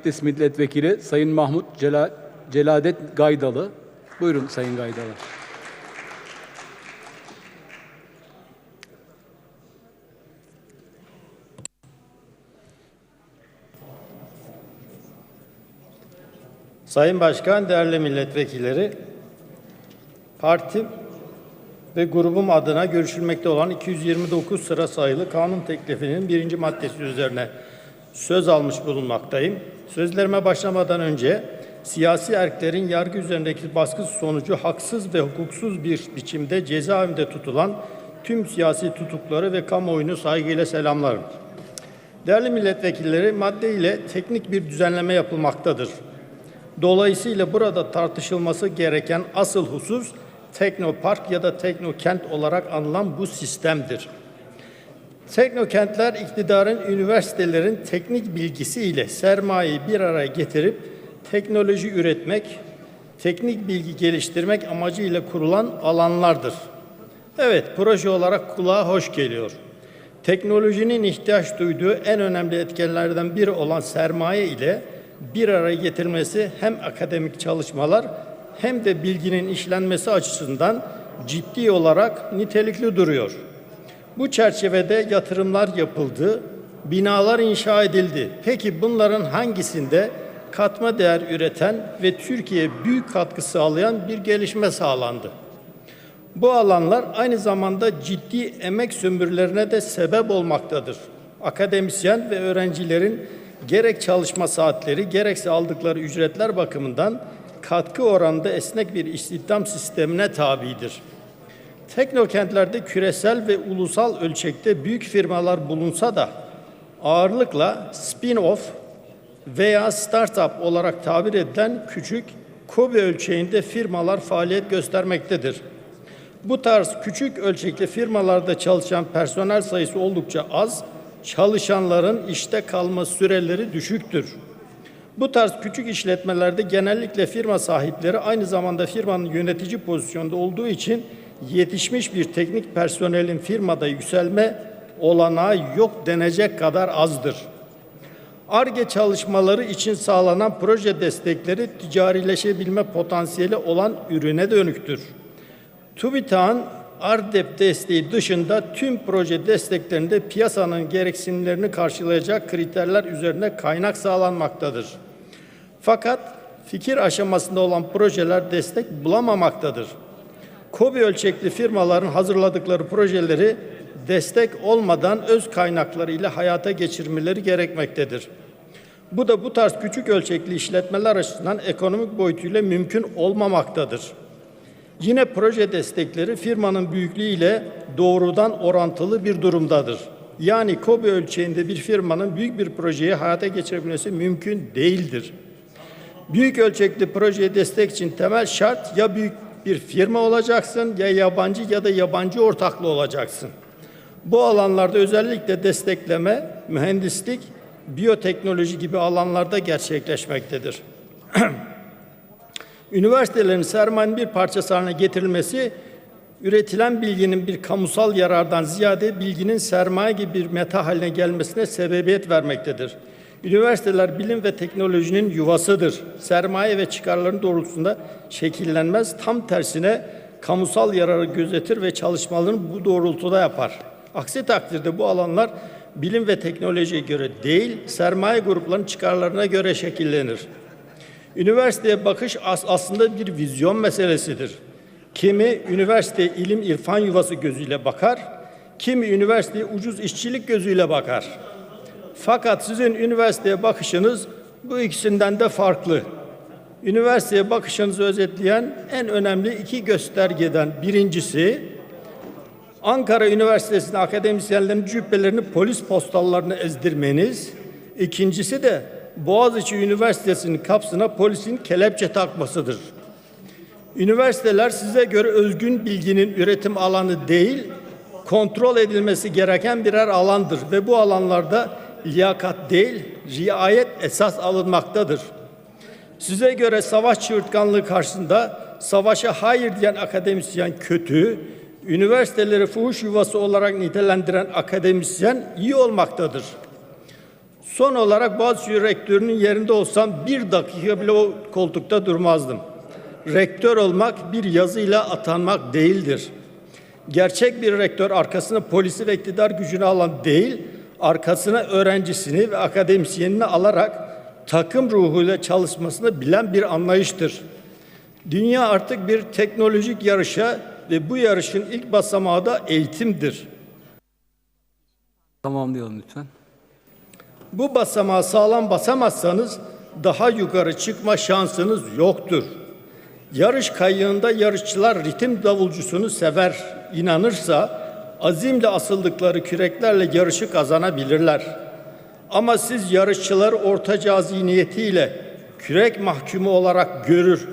Bitlis Milletvekili Sayın Mahmut Cela- Celadet Gaydalı. Buyurun Sayın Gaydalı. Sayın Başkan, değerli milletvekilleri, partim ve grubum adına görüşülmekte olan 229 sıra sayılı kanun teklifinin birinci maddesi üzerine söz almış bulunmaktayım. Sözlerime başlamadan önce siyasi erklerin yargı üzerindeki baskısı sonucu haksız ve hukuksuz bir biçimde cezaevinde tutulan tüm siyasi tutukları ve kamuoyunu saygıyla selamlarım. Değerli milletvekilleri, madde ile teknik bir düzenleme yapılmaktadır. Dolayısıyla burada tartışılması gereken asıl husus teknopark ya da teknokent olarak anılan bu sistemdir. Teknokentler iktidarın üniversitelerin teknik bilgisi ile sermayeyi bir araya getirip teknoloji üretmek, teknik bilgi geliştirmek amacıyla kurulan alanlardır. Evet, proje olarak kulağa hoş geliyor. Teknolojinin ihtiyaç duyduğu en önemli etkenlerden biri olan sermaye ile bir araya getirilmesi hem akademik çalışmalar hem de bilginin işlenmesi açısından ciddi olarak nitelikli duruyor. Bu çerçevede yatırımlar yapıldı, binalar inşa edildi. Peki bunların hangisinde katma değer üreten ve Türkiye'ye büyük katkı sağlayan bir gelişme sağlandı? Bu alanlar aynı zamanda ciddi emek sömürülerine de sebep olmaktadır. Akademisyen ve öğrencilerin gerek çalışma saatleri gerekse aldıkları ücretler bakımından katkı oranında esnek bir istihdam sistemine tabidir. Teknokentlerde küresel ve ulusal ölçekte büyük firmalar bulunsa da ağırlıkla spin-off veya startup olarak tabir edilen küçük KOBİ ölçeğinde firmalar faaliyet göstermektedir. Bu tarz küçük ölçekli firmalarda çalışan personel sayısı oldukça az, çalışanların işte kalma süreleri düşüktür. Bu tarz küçük işletmelerde genellikle firma sahipleri aynı zamanda firmanın yönetici pozisyonda olduğu için yetişmiş bir teknik personelin firmada yükselme olanağı yok denecek kadar azdır. ARGE çalışmaları için sağlanan proje destekleri ticarileşebilme potansiyeli olan ürüne dönüktür. TÜBİTAK'ın ARDEP desteği dışında tüm proje desteklerinde piyasanın gereksinimlerini karşılayacak kriterler üzerine kaynak sağlanmaktadır. Fakat fikir aşamasında olan projeler destek bulamamaktadır. KOBİ ölçekli firmaların hazırladıkları projeleri destek olmadan öz kaynaklarıyla hayata geçirmeleri gerekmektedir. Bu da bu tarz küçük ölçekli işletmeler açısından ekonomik boyutuyla mümkün olmamaktadır. Yine proje destekleri firmanın büyüklüğüyle doğrudan orantılı bir durumdadır. Yani KOBİ ölçeğinde bir firmanın büyük bir projeyi hayata geçirebilmesi mümkün değildir. Büyük ölçekli projeye destek için temel şart ya büyük bir firma olacaksın ya yabancı ya da yabancı ortaklı olacaksın. Bu alanlarda özellikle destekleme, mühendislik, biyoteknoloji gibi alanlarda gerçekleşmektedir. Üniversitelerin sermayenin bir parçası haline getirilmesi, üretilen bilginin bir kamusal yarardan ziyade bilginin sermaye gibi bir meta haline gelmesine sebebiyet vermektedir. Üniversiteler bilim ve teknolojinin yuvasıdır. Sermaye ve çıkarların doğrultusunda şekillenmez. Tam tersine kamusal yararı gözetir ve çalışmalarını bu doğrultuda yapar. Aksi takdirde bu alanlar bilim ve teknolojiye göre değil, sermaye gruplarının çıkarlarına göre şekillenir. Üniversiteye bakış as- aslında bir vizyon meselesidir. Kimi üniversite ilim irfan yuvası gözüyle bakar, kimi üniversiteye ucuz işçilik gözüyle bakar. Fakat sizin üniversiteye bakışınız bu ikisinden de farklı. Üniversiteye bakışınızı özetleyen en önemli iki göstergeden birincisi Ankara Üniversitesi'nin akademisyenlerin cübbelerini polis postallarını ezdirmeniz. İkincisi de Boğaziçi Üniversitesi'nin kapsına polisin kelepçe takmasıdır. Üniversiteler size göre özgün bilginin üretim alanı değil, kontrol edilmesi gereken birer alandır ve bu alanlarda liyakat değil, riayet esas alınmaktadır. Size göre savaş çığırtkanlığı karşısında savaşa hayır diyen akademisyen kötü, üniversiteleri fuhuş yuvası olarak nitelendiren akademisyen iyi olmaktadır. Son olarak Boğaziçi Rektörünün yerinde olsam bir dakika bile o koltukta durmazdım. Rektör olmak bir yazıyla atanmak değildir. Gerçek bir rektör arkasına polisi ve iktidar gücünü alan değil, arkasına öğrencisini ve akademisyenini alarak takım ruhuyla çalışmasını bilen bir anlayıştır. Dünya artık bir teknolojik yarışa ve bu yarışın ilk basamağı da eğitimdir. Tamamlayalım lütfen. Bu basamağı sağlam basamazsanız daha yukarı çıkma şansınız yoktur. Yarış kayığında yarışçılar ritim davulcusunu sever, inanırsa azimle asıldıkları küreklerle yarışı kazanabilirler. Ama siz yarışçıları ortaca zihniyetiyle kürek mahkumu olarak görür,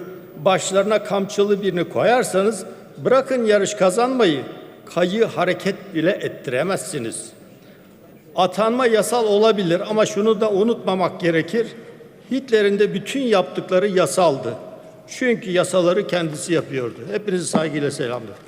başlarına kamçılı birini koyarsanız bırakın yarış kazanmayı, kayığı hareket bile ettiremezsiniz.'' Atanma yasal olabilir ama şunu da unutmamak gerekir. Hitler'in de bütün yaptıkları yasaldı. Çünkü yasaları kendisi yapıyordu. Hepinizi saygıyla selamlıyorum.